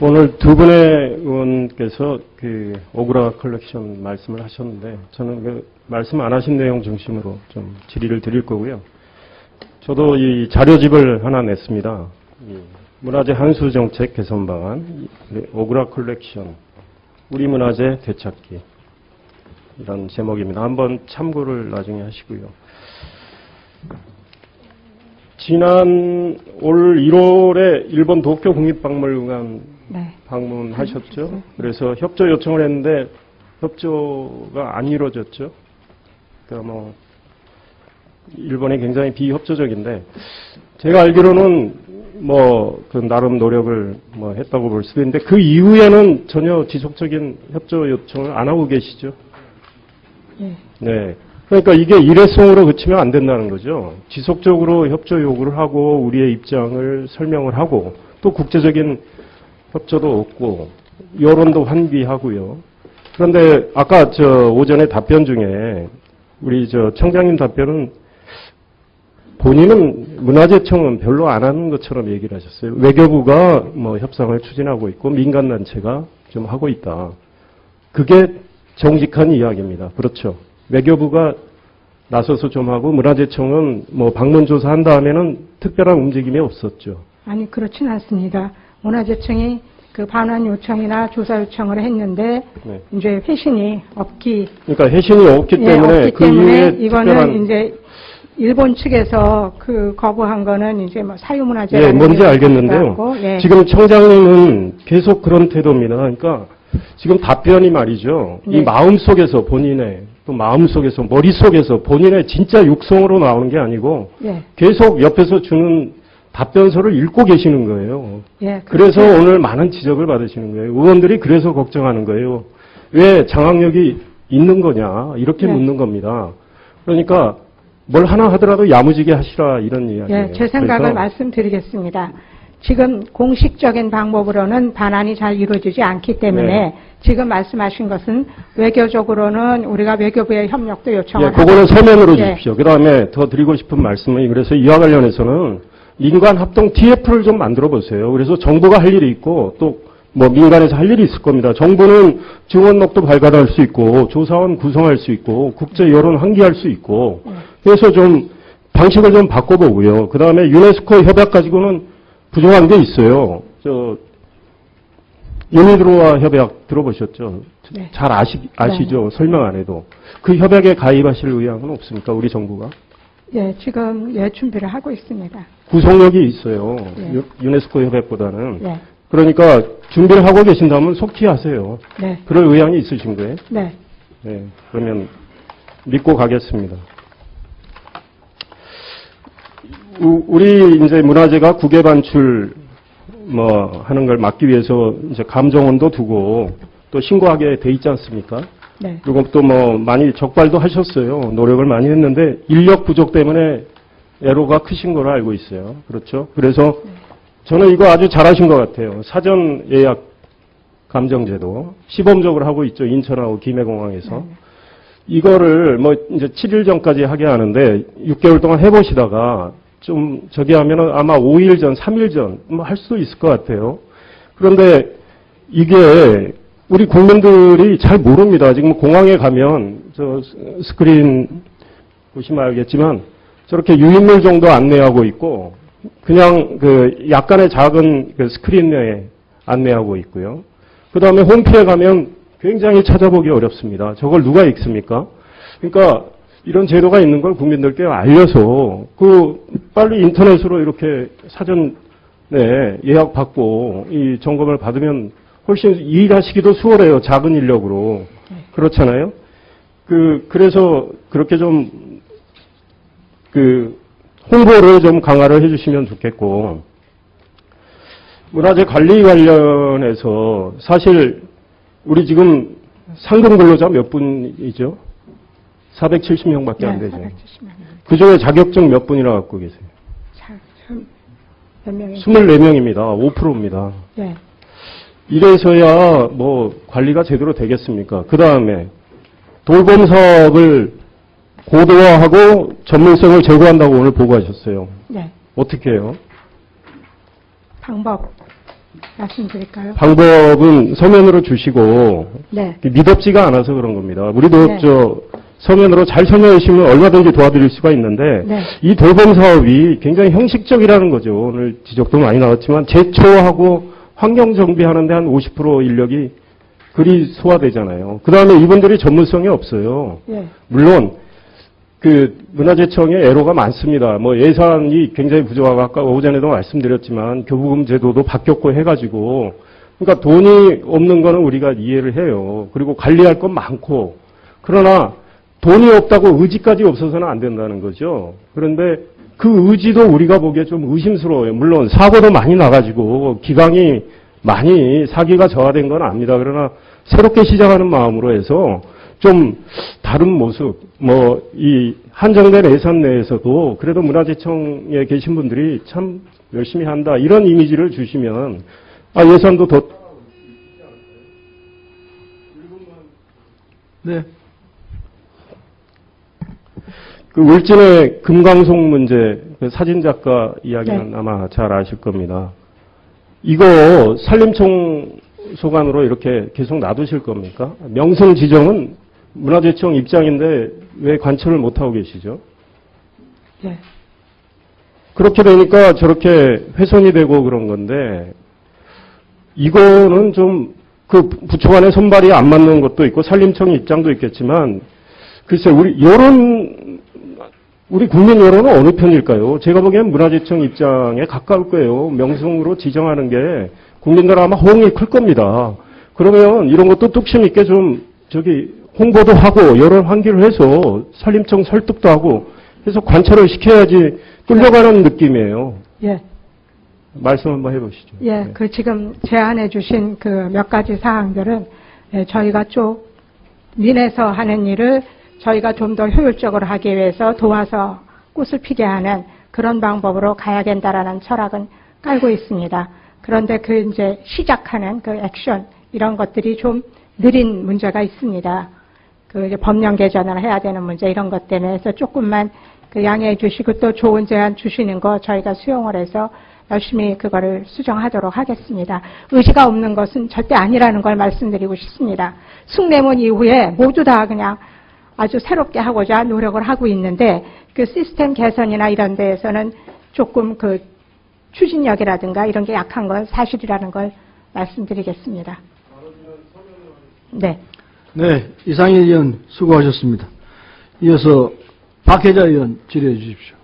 오늘 두 분의 의원께서 그 오그라 컬렉션 말씀을 하셨는데 저는 그 말씀 안 하신 내용 중심으로 좀 질의를 드릴 거고요. 저도 이 자료집을 하나 냈습니다. 이 문화재 한수 정책 개선 방안 이 오그라 컬렉션 우리 문화재 되찾기 이런 제목입니다. 한번 참고를 나중에 하시고요. 지난 올 1월에 일본 도쿄 국립박물관 네. 방문하셨죠. 그래서 협조 요청을 했는데 협조가 안 이루어졌죠. 그러니까 뭐 일본이 굉장히 비협조적인데 제가 알기로는 뭐 그 나름 노력을 뭐 했다고 볼 수도 있는데 그 이후에는 전혀 지속적인 협조 요청을 안 하고 계시죠. 예. 네. 그러니까 이게 일회성으로 그치면 안 된다는 거죠. 지속적으로 협조 요구를 하고 우리의 입장을 설명을 하고 또 국제적인 협조도 없고 여론도 환기하고요. 그런데 아까 저 오전에 답변 중에 우리 저 청장님 답변은 본인은 문화재청은 별로 안 하는 것처럼 얘기를 하셨어요. 외교부가 뭐 협상을 추진하고 있고 민간단체가 좀 하고 있다. 그게 정직한 이야기입니다. 그렇죠. 외교부가 나서서 좀 하고 문화재청은 뭐 방문 조사한 다음에는 특별한 움직임이 없었죠. 아니 그렇진 않습니다. 문화재청이 그 반환 요청이나 조사 요청을 했는데 네. 이제 회신이 없기 그러니까 해신이 없기 예, 때문에 없기 그 때문에 이후에 이거는 이제 일본 측에서 그 거부한 거는 이제 뭐 사유문화재 예, 뭔지 알겠는데요. 예. 지금 청장님은 계속 그런 태도입니다. 그러니까 지금 답변이 말이죠. 네. 이 마음 속에서 본인의 또 마음 속에서 머릿 속에서 본인의 진짜 육성으로 나오는 게 아니고 예, 계속 옆에서 주는 답변서를 읽고 계시는 거예요. 예. 그래서. 오늘 많은 지적을 받으시는 거예요. 의원들이 그래서 걱정하는 거예요. 왜 장악력이 있는 거냐 이렇게 네. 묻는 겁니다. 그러니까 뭘 하나 하더라도 야무지게 하시라 이런 이야기예요. 예, 제 생각을 말씀드리겠습니다. 지금 공식적인 방법으로는 반환이 잘 이루어지지 않기 때문에 네. 지금 말씀하신 것은 외교적으로는 우리가 외교부의 협력도 예, 요청을 그거는 서면으로 예. 주십시오. 그 다음에 더 드리고 싶은 말씀은 그래서 이와 관련해서는 민간 합동 TF를 좀 만들어 보세요. 그래서 정부가 할 일이 있고 또 뭐 민간에서 할 일이 있을 겁니다. 정부는 증언록도 발간할 수 있고 조사원 구성할 수 있고 국제 여론 환기할 수 있고 그래서 좀 방식을 좀 바꿔보고요. 그 다음에 유네스코 협약 가지고는 부정한 게 있어요. 저 유니드로와 협약 들어보셨죠? 네. 잘 아시, 아시죠? 설명 안 해도. 그 협약에 가입하실 의향은 없습니까? 우리 정부가? 예, 지금 예 준비를 하고 있습니다. 구속력이 있어요. 네. 유- 유네스코 협약보다는. 네, 그러니까 준비를 하고 계신다면 속히 하세요. 네, 그럴 의향이 있으신 거예요? 네. 네. 그러면 믿고 가겠습니다. 우- 우리 이제 문화재가 국외 반출 뭐 하는 걸 막기 위해서 이제 감정원도 두고 또 신고하게 돼 있지 않습니까? 네. 그리고 또 뭐 많이 적발도 하셨어요. 노력을 많이 했는데 인력 부족 때문에 애로가 크신 걸로 알고 있어요. 그렇죠? 그래서 저는 이거 아주 잘하신 것 같아요. 사전 예약 감정제도 시범적으로 하고 있죠. 인천하고 김해공항에서. 이거를 뭐 이제 7일 전까지 하게 하는데 6개월 동안 해보시다가 좀 저기 하면은 아마 5일 전, 3일 전 뭐 할 수도 있을 것 같아요. 그런데 이게 우리 국민들이 잘 모릅니다. 지금 공항에 가면 저 스- 스크린 보시면 알겠지만 저렇게 유인물 정도 안내하고 있고 그냥 그 약간의 작은 그 스크린 내에 안내하고 있고요. 그 다음에 홈피에 가면 굉장히 찾아보기 어렵습니다. 저걸 누가 읽습니까? 그러니까 이런 제도가 있는 걸 국민들께 알려서 그 빨리 인터넷으로 이렇게 사전 네, 예약 받고 이 점검을 받으면 훨씬 일하시기도 수월해요. 작은 인력으로. 그렇잖아요. 그 그래서 그렇게 좀 그 홍보를 좀 강화를 해 주시면 좋겠고 문화재 관리 관련해서 사실 우리 지금 상금 근로자 몇 분이죠? 470명 밖에 안 네, 되죠. 470만 원. 그 중에 자격증 몇 분이나 갖고 계세요? 자, 참, 몇 명이? 24명입니다. 5%입니다. 네, 이래서야 뭐 관리가 제대로 되겠습니까? 그 다음에 돌봄 사업을 고도화하고 전문성을 제고한다고 오늘 보고하셨어요. 네. 어떻게 해요? 방법. 말씀드릴까요? 방법은 서면으로 주시고 네. 미덥지가 않아서 그런 겁니다. 우리도 네. 저 서면으로 잘 설명해 주시면 얼마든지 도와드릴 수가 있는데 네. 이 돌봄 사업이 굉장히 형식적이라는 거죠. 오늘 지적도 많이 나왔지만 제초하고 환경 정비하는데 한 50% 인력이 그리 소화되잖아요. 그 다음에 이분들이 전문성이 없어요. 예. 물론 그 문화재청에 애로가 많습니다. 뭐 예산이 굉장히 부족하고 아까 오전에도 말씀드렸지만 교부금 제도도 바뀌었고 해가지고 그러니까 돈이 없는 거는 우리가 이해를 해요. 그리고 관리할 건 많고 그러나 돈이 없다고 의지까지 없어서는 안 된다는 거죠. 그런데 그 의지도 우리가 보기에 좀 의심스러워요. 물론 사고도 많이 나가지고 기강이 많이 사기가 저하된 건 압니다. 그러나 새롭게 시작하는 마음으로 해서 좀 다른 모습, 뭐, 이 한정된 예산 내에서도 그래도 문화재청에 계신 분들이 참 열심히 한다. 이런 이미지를 주시면, 아, 예산도 더, 네. 그 울진의 금강송 문제, 그 사진작가 이야기는 네. 아마 잘 아실 겁니다. 이거 산림청 소관으로 이렇게 계속 놔두실 겁니까? 명성 지정은 문화재청 입장인데 왜 관철을 못하고 계시죠? 예. 그렇게 되니까 저렇게 훼손이 되고 그런 건데 이거는 좀 그 부처 간의 손발이 안 맞는 것도 있고 산림청 입장도 있겠지만 글쎄 우리 여론 우리 국민 여론은 어느 편일까요? 제가 보기엔 문화재청 입장에 가까울 거예요. 명성으로 지정하는 게 국민들 아마 호응이 클 겁니다. 그러면 이런 것도 뚝심 있게 좀 저기 홍보도 하고 여론 환기를 해서 산림청 설득도 하고 해서 관찰을 시켜야지 끌려가는 느낌이에요. 예. 말씀 한번 해보시죠. 예, 네. 그 지금 제안해 주신 그 몇 가지 사항들은 예, 저희가 쭉 민에서 하는 일을 저희가 좀 더 효율적으로 하기 위해서 도와서 꽃을 피게 하는 그런 방법으로 가야 된다라는 철학은 깔고 있습니다. 그런데 그 이제 시작하는 그 액션 이런 것들이 좀 느린 문제가 있습니다. 그 이제 법령 개정을 해야 되는 문제 이런 것 때문에 해서 조금만 그 양해해 주시고 또 좋은 제안 주시는 거 저희가 수용을 해서 열심히 그거를 수정하도록 하겠습니다. 의지가 없는 것은 절대 아니라는 걸 말씀드리고 싶습니다. 숭례문 이후에 모두 다 그냥 아주 새롭게 하고자 노력을 하고 있는데 그 시스템 개선이나 이런 데에서는 조금 그 추진력이라든가 이런 게 약한 건 사실이라는 걸 말씀드리겠습니다. 네. 네, 이상희 의원 수고하셨습니다. 이어서 박혜자 의원 질의해 주십시오.